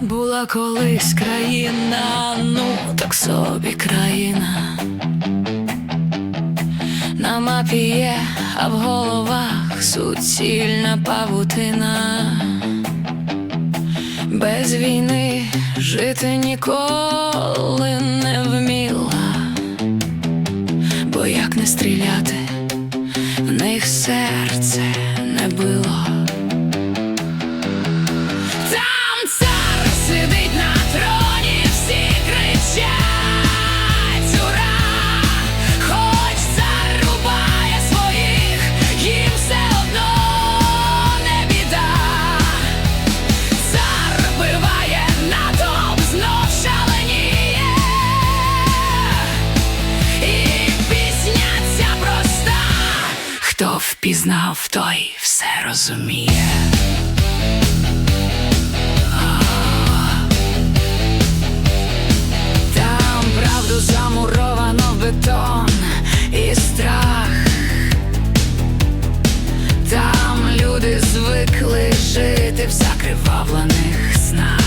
Була колись країна, ну так собі країна. На мапі є, а в головах суцільна павутина. Без війни жити ніколи не вміла, бо як не стріляти, в них серце не било. Хто впізнав, той все розуміє. Там правду замуровано бетон і страх. Там люди звикли жити в закривавлених снах.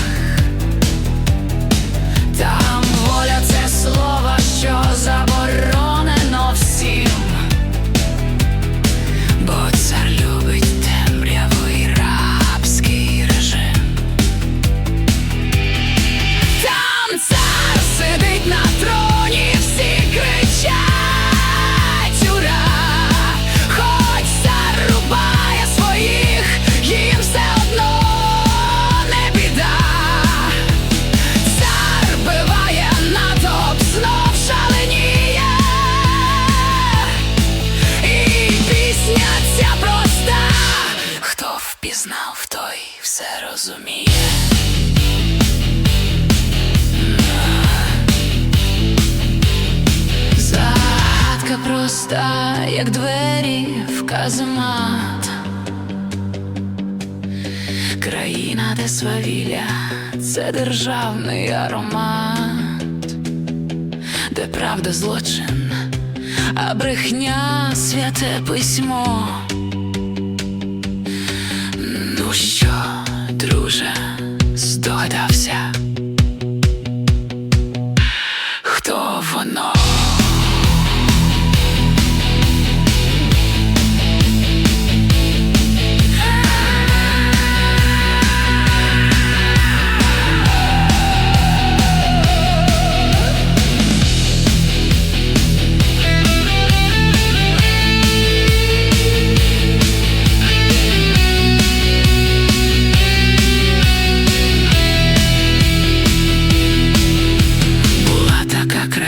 Впізнав, той все розуміє. Загадка проста, як двері в каземат Країна, де свавілля це державний аромат, де правда злочин, а брехня святе письмо. Хто воно?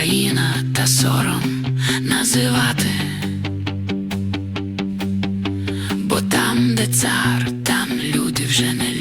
Така країна, та сором називати. Бо там, де цар, там люди вже не